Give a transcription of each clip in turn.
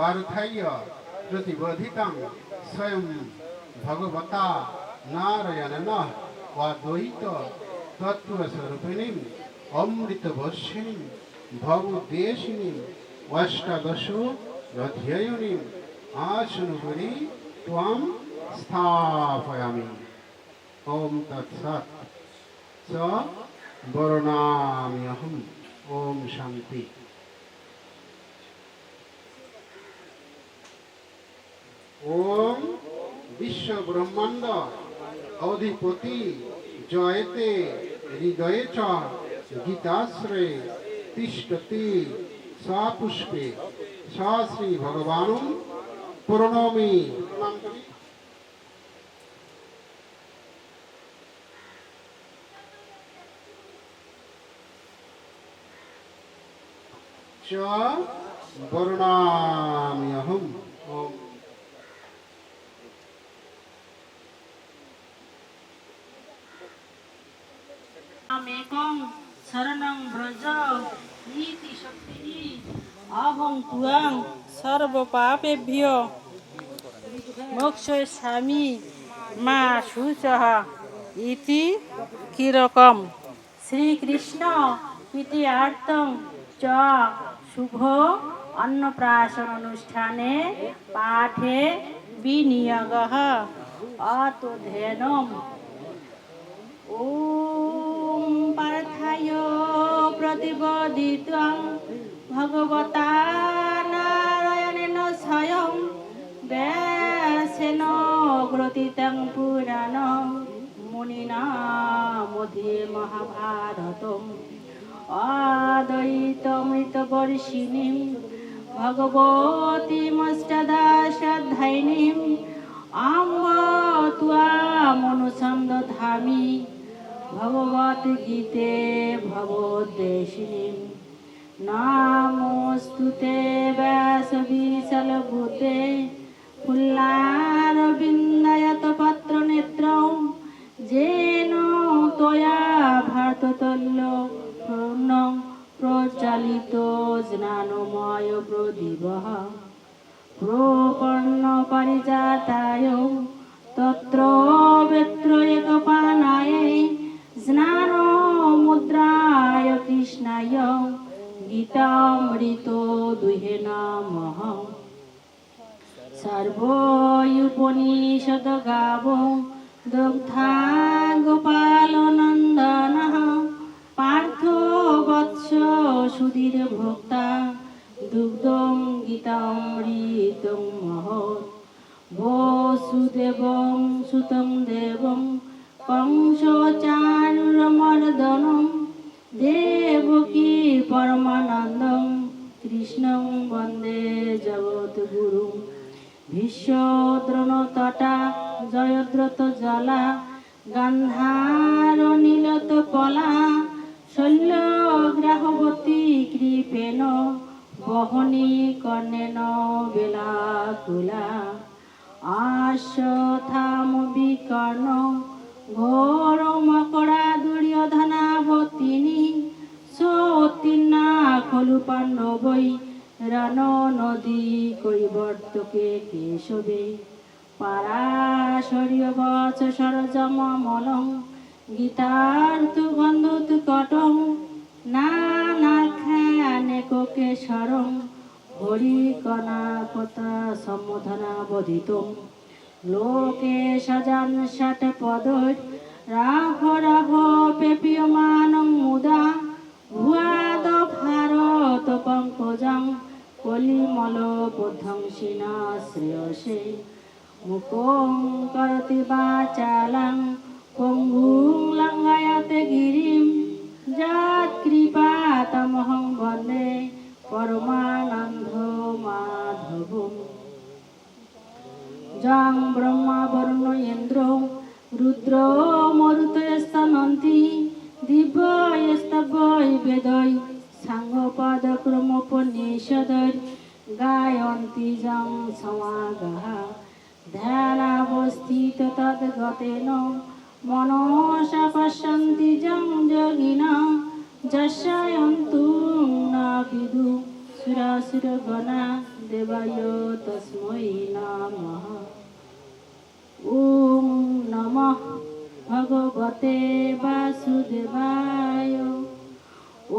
পারুথাইয় প্রতিবোধিতং স্বয়ং ভগবতা নারায়ণ অদ্বৈত তত্ত্বস্বরূপিণীম অমৃতবর্ষিণীম ভবদেশিনীম অষ্টাদশ অধ্যয়নীম আসনুগুরি ত্বম স্থাপয়ামি ওম তৎসৎ চ বরণাম্যহম ওম শান্তি ওম বিশ্ব ব্রহ্মাণ্ড অধিপতি জয়তে হৃদয়ে চ গীতাশ্রে তিষ্ঠতি সপুষ্পে শ্রী ভগবান প্রণমি প্রণাম করি मेकं शरणं व्रज इति शक्तिः अहं त्वां सर्वपापेभ्यो मोक्षयिष्यामि मा शुचः इति किरकं श्रीकृष्ण इति अर्थं च शुभ अन्नप्राशन अनुष्ठाने पाठे विनियोगः अतोध्ययनम् ॐ প্রতিপদিতং ভগবতা নারায়ণেন স্বয়ং ব্যাসেন গ্রথিতং পুরাণ মুনিনা মধ্যে মহাভারতম আদয়িতমৃতবর্ষিণীম ভগবতীমষ্টদা শ্রদ্ধাইনীম আম্ব ত্বামনুসন্দধামি ভগবত গীতে ভগদেশিনীম নামস্তুতে ব্যাস বিশাল ব্যাসবিশলভূতে ফুল্লারবিন্দয়ত পত্রনেত্র যেন তয়া ভারততল্য প্রচালিত জ্ঞানময় প্রদীব প্রপন্ন পারিজাতায় তত্র বেত্র এক পানায় স্নান মুদ্রায় কৃষ্ণায় গীতামৃত দুহে নমঃ সর্বোপনিষদ গাব দুগ্ধা গোপাল নন্দন পার্থ বৎস সুধীর ভোক্তা দুগ্ধম গীতামৃত মহৎ বসুদেবং সুতং দেবং कंसचारुमर्दनं देवकी परमानन्दं कृष्णं वन्दे जगद्गुरुं ভীষ্মদ্রণতটা জয়দ্রত জলা গান্ধার নীলত কলা শল্যগ্রাহবতী কৃপেণ বহনী কর্ণেন বেলাকুলা আশ্বথাম বিকর্ণ ঘোর মকড়া দুর্যোধনাবতিনী সতীর্ণা খলু পাণ্ডবৈ রণ নদী কৈবর্তকে কেশবে। পারাশরীয় বচ সরজম মলং গীতার্থ গন্ধুত কটং নানাখ্যানেকে সরং, হরি কনাপতা সম্বোধনা বধিতম লোকে সজান ষট পদর। রাঘ রাঘ, পেপীয়মানং, মুদা। ভুয়াদ ভারত পঙ্কজং। কলিমল বুদ্ধংসিনা শ্রেয়সে। মুখং করতি বাচালাং পঙ্গুং লঙ্ঘায়তে গিরিম। যাত কৃপা তমহং বন্দে। रुद्रां ब्रह्मा वरुण इन्द्रो रुद्रो मरुतयस्तनन्ति दिवयस्तवै वेदै साङ्गपदक्रमोपनिषदै गायन्ति जं समागः ध्यानावस्थित तद्गतेन मनसा पश्यन्ति जं जगिना जशयन्तु न विदु सुरासुरगणा देवाय तस्मै नमः নমঃ ভগবতে বাসুদেবায়।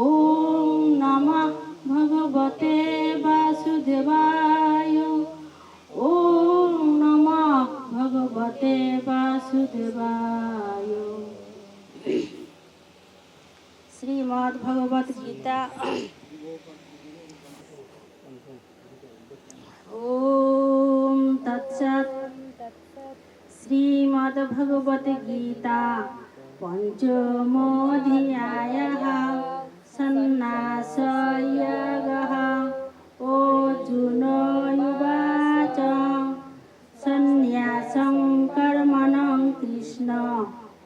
ওম নমঃ ভগবতে বাসুদেবায়। ওম নমঃ ভগবতে বাসুদেবায়। শ্রীমদ্ ভগবত গীতা। ওম তৎসৎ श्रीमद्भगवद्गीता पञ्चमोऽध्यायः सन्नासयगः अर्जुनयुवाच सन्न्यासं कर्मणं कृष्ण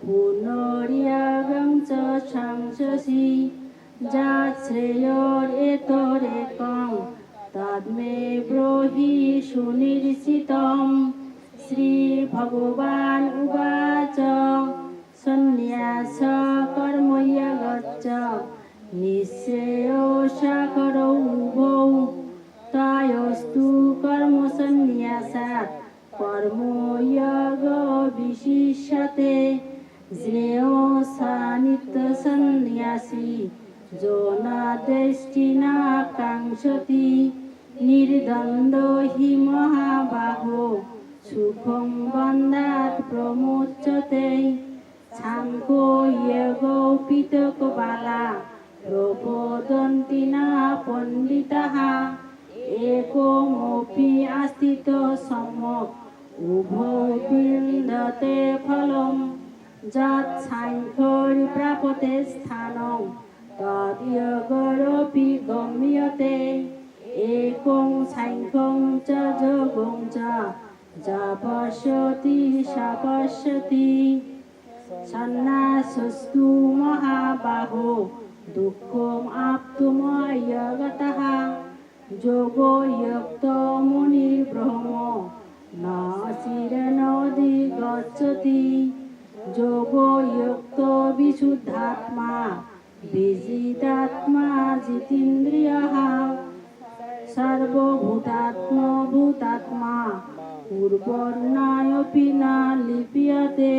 पुनर्यगं च शंससि जाश्रेयोरेतोरेकं तद्मे ब्रूहि सुनिर्चितम् श्रीभगवान् उवाच सन्न्यास कर्मयगच्छ निश्चयो साकरौ उभौ तायस्तु कर्मसन्न्यासात् कर्मयोगविशिष्यते ज्ञेयो सानित्यसन्न्यासी जो न दृष्टिना काङ्क्षति निर्द्वन्द्वो हि महाबाहो সুখং বন্দাত প্রমোচ্যতে ছাঙ্কো ইয়গৌপিতকবালা প্রবোদন্তি না পণ্ডিতাः একমপি আস্থিত সম্যক উভবিন্দতে ফলম। যৎ সাংখ্যরি প্রাপতে স্থানম, তদীয়গরপি গম্যতে। একং সাংখ্যং চ যোগং চ যা পশ্যতি সা পশ্যতি সন্ন্যাসস্তু মহাবাহো, দুঃখম আপ্তুময়গতঃ যোগো যক্ত মুনি ব্রহ্ম নাসিরেণ দিগচ্ছতি যোগো যক্ত বিশুদ্ধাত্মা বিজিতাত্মা জিতেন্দ্রিয় সর্বভূতাত্মভূতাত্মা পূর্বর্ণায়পি না লিপিয়াতে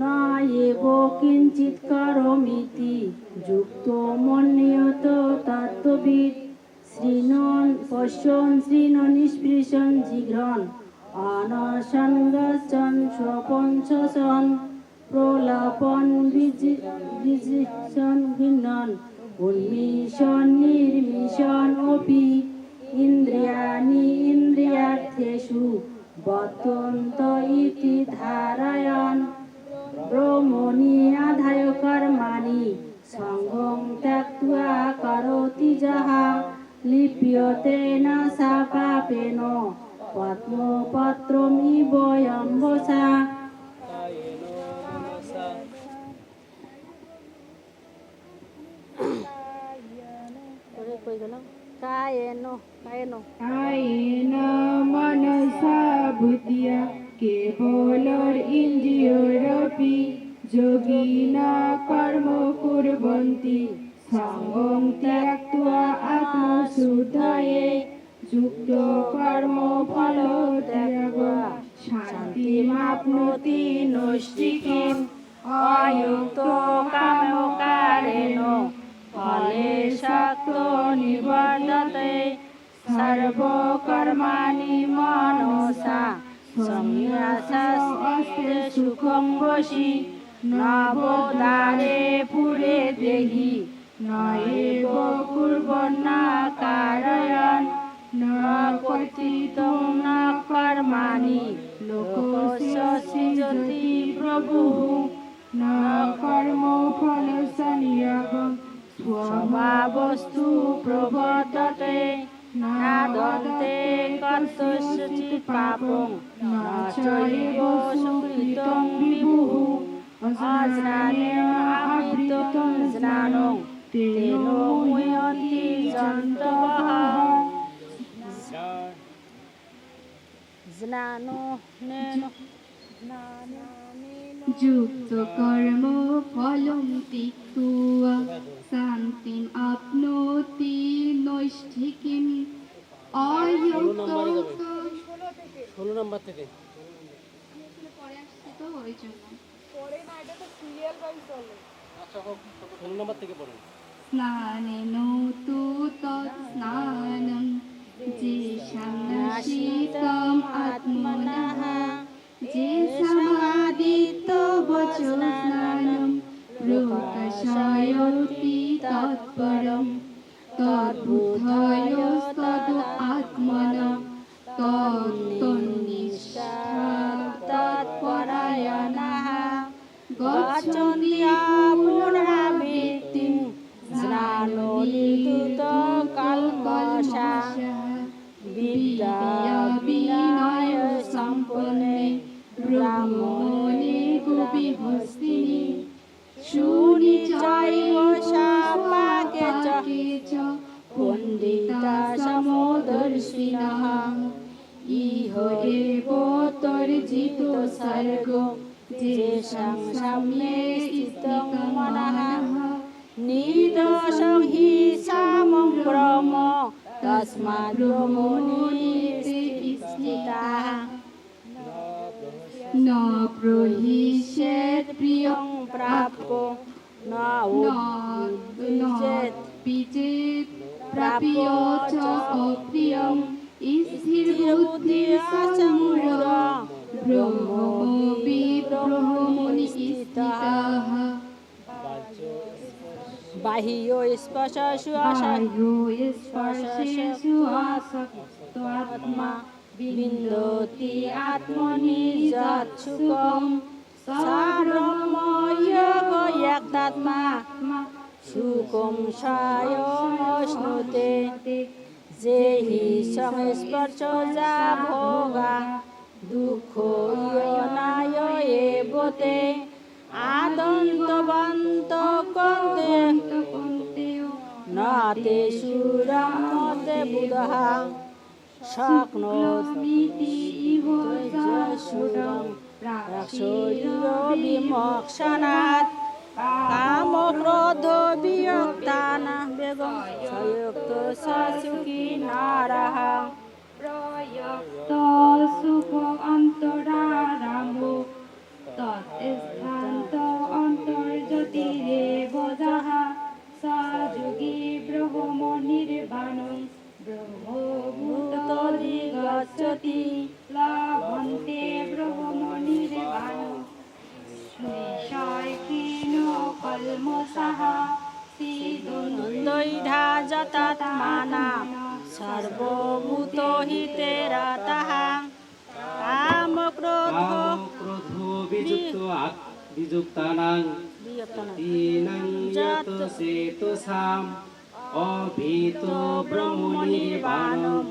না এব কিঞ্চিত কারমিতি, যুক্ত মন্নিয়ত তত্ত্ববিদ। শ্রীনন পশ্যন, শ্রীন নিষ্পৃশন, জিঘ্রণ আনসঙ্গন স্বপঞ্চন প্রলাপন বিজিষণ ভিন্নন উন্মিষণ, নির্মিষণ, অপি ইন্দ্রিয়াণি ইন্দ্রিয়ার্থেষু বতন্ত ইতি ধারায়ণ ব্রহ্মণি আধায় কর্মাণি সঙ্গং ত্যাক্তা করতি যাহা। লিপ্যতে না সা পাপেন পদ্মপত্রমিব বসা। কই গেলাম? કાયનો કાયનો કાયન મનસા ભૂતિયા કે બોલર ইন্দ্রিয়রপি যোগিনা কর্ম কুরবন্তি সঙ্গং ত্যাক্ত্বা আত্মশুদ্ধয়ে যুক্ত কর্ম ফল ত্যাগ শান্তিমাপ্নোতি নৈষ্টিকিম অয়ুক্ত কামকা শক্ত নিবর্ততে সর্বকর্মাণি মনসা। সংন্যাসাস্তে সুখং বশি নবোদারে পুরে দেহি। নয়েব কুর্বন্না কারয়ন ন কর্তৃত্বং ন কর্মাণি লোকস্য সৃজতি প্রভুঃ সংয়োগম স্বভাবস্তু প্রবর্ততে না দন্তে কর্তস্যচিৎ পাপং ন চৈব সুকৃতং বিভুঃ আবৃতং জ্ঞানং তেন মুয়ন্তি জন্তবঃ জ্ঞানেন জ্ঞানেন যুক্ত কর্ম ফলম তিক্তুয়া শান্তিম আপনোতি নৈষ্ঠিকিম অযুক্ত ষোলো নম্বর থেকে। পরে আসছে তো ওই জন্য আচ্ছা হোক ষোলো নম্বর থেকে পড়ুন। স্নানেন তু তৎস্নানম যে শীতম যে সমাদিত বচ স্নানম প্রকাশয়তি তৎপরম তদ্বুদ্ধয়স্তদ আত্মনম তত্তন্নিষ্ঠা সর্গ যেষাং সাম্যে স্থিতং মনঃ নিদোষং হি সামং ব্রহ্ম তস্মাৎ ব্রহ্মণি স্থিতাঃ ন প্রহিষ্যেৎ প্রিয়ং প্রাপ্য ন উদ্বিজেত বিজেত প্রাপ্য ব্রহ্মবি ব্রহ্মণি বাহ্য স্পর্শসু বায়ু স্পর্শেষু আসক্তাত্মা বিন্দতি আত্মনি যৎসুকম সুকম স্বয়মশ্নুতে যে হি সংস্পর্শ যা ভোগা দুঃখ এবতে আদন্তবন্ত কন্তে নাতে সুরমতে বুধা। ইহ যশুরং বিমোক্ষণাৎ কাম ক্রোধ বিয়ক্তানা বেগম সযুক্ত নারহ। প্রয়ক্ত সুখ অন্তরারাম তৎস্থান্ত অন্তর্জ্যোতিরেব যাহা সযোগী ব্রহ্মনির্বাণং। ব্রহ্মভূতদিগচ্ছতি লভন্তে ব্রহ্মনির্বাণং। নিশয়কিন কলমসাহ দ্বৈধা যতাত্মানা সর্বভূত হিতে রতঃ কাম ক্রোধ ক্রোধ বিযুক্ত বিযুক্তানাং। দীনাং যত সেতুসাম অভীত ব্রহ্মনির্বাণম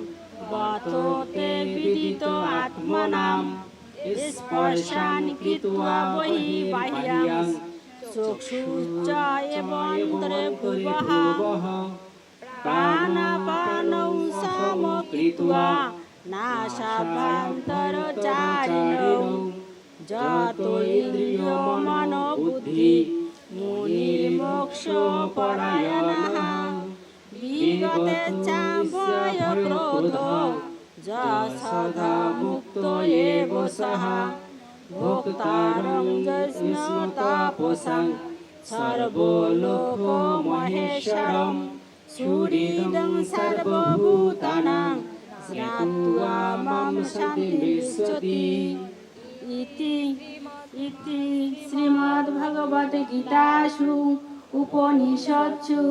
বততে বিদিত আত্মনাম। স্পর্শান কৃত্বা বহি বাহ্যাং। চক্ষুশ্চ এবন্তরে ভুবঃ প্রাণাপানৌ সমকৃত্বা নাশাভ্যন্তরচারিণৌ যত ইন্দ্রিয় মনো বুদ্ধি মুনির্মোক্ষ পরায়ণः বিগতে চাভয় ক্রোধ যশধা মুক্ত এব সহ সর্বভূতানাং স্নাত্বা মাম শান্তিমিচ্ছতি ইতি ইতি শ্রীমদ্ভগবত গীতাসু, উপনিষৎসু,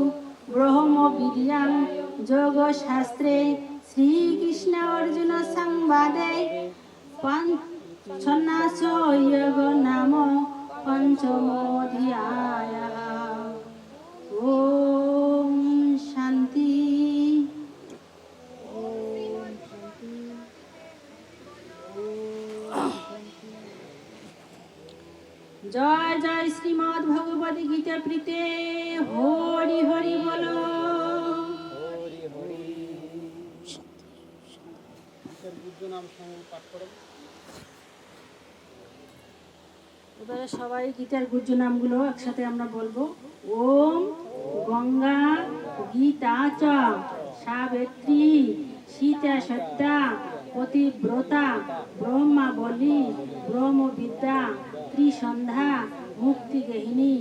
ব্রহ্মবিদ্যাং যোগশাস্ত্রে শ্রীকৃষ্ণ অর্জুন সংবাদে সন্ন্যাস যোগ নাম পঞ্চমোধ্যায়। জয় জয় শ্রীমদ ভগবত গীতা প্রীতে। হরি হরি বলো। পূজ্য নাম সমূহ পাঠ করেন এবারে সবাই গীতার গুজ্জ নামগুলো একসাথে আমরা বলব। ওম গঙ্গা গীতা চ। সাবেত্রী সীতা সত্যা পতিব্রতা ব্রহ্মা বলি ব্রহ্মবিদ্যা, ত্রিসন্ধ্যা মুক্তিগেহিনী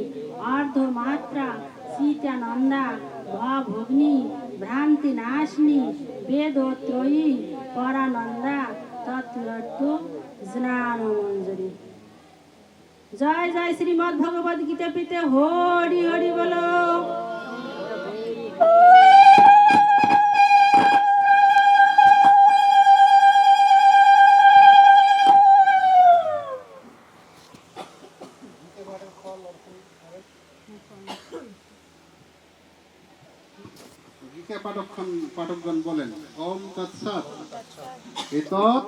অর্ধমাত্রা, সীতানন্দা ভগ্নি ভ্রান্তি নাশিনী বেদত্রয়ী, পরানন্দা, তৎলট্টু, স্নানমঞ্জরি। জয় জয় শ্রীমদ ভগবদ গীতা পিতে হরি হরি বলো। পাঠকগণ বলেন ওম তৎসৎ। এতৎ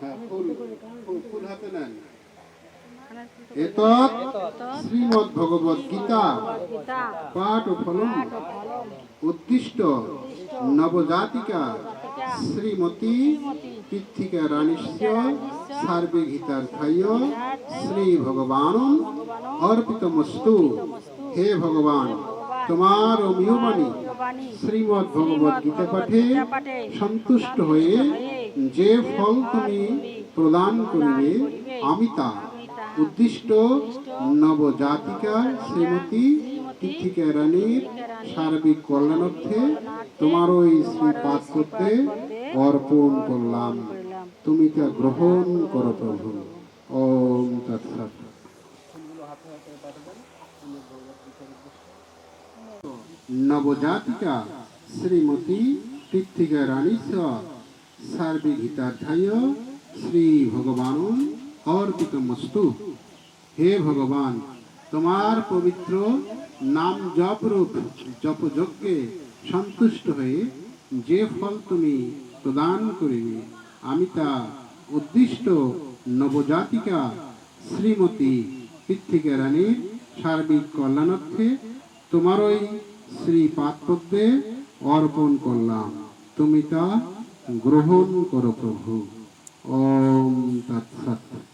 হ্যাঁ, উদ্দিষ্ট নবজাতিকা শ্রীমতী সার্বে শ্রী ভগবান অর্পিতমস্তু। হে ভগবান তোমার অমীয় বাণী বাণী শ্রীমদ ভগবদ গীতা পাঠে সন্তুষ্ট হয়ে যে ফল তুমি প্রদান করিবে আমি তা উদ্দিষ্ট নবজাতিকা শ্রীমতী তিথিকা রানীর সার্বিক কল্যাণার্থে তোমার ওই শ্রীপাদ করতে অর্পণ করলাম। তুমি তা গ্রহণ করো প্রভু। ওম তৎসৎ। নবজাতিকা শ্রীমতী পৃথিকা রানী সার্বিক হিতার্থায় শ্রী ভগবান অর্পিতমস্তু। হে ভগবান, তোমার পবিত্র নাম জপ রূপ, জপ যজ্ঞে সন্তুষ্ট হয়ে যে ফল তুমি প্রদান করিবে, আমি তা উদ্দিষ্ট নবজাতিকা শ্রীমতী পৃথিকা রানীর সার্বিক কল্যাণার্থে তোমার ওই শ্রী পাদপদ্মে অর্পণ করলাম। তুমি তা গ্রহণ করো প্রভু। ওম তৎসৎ।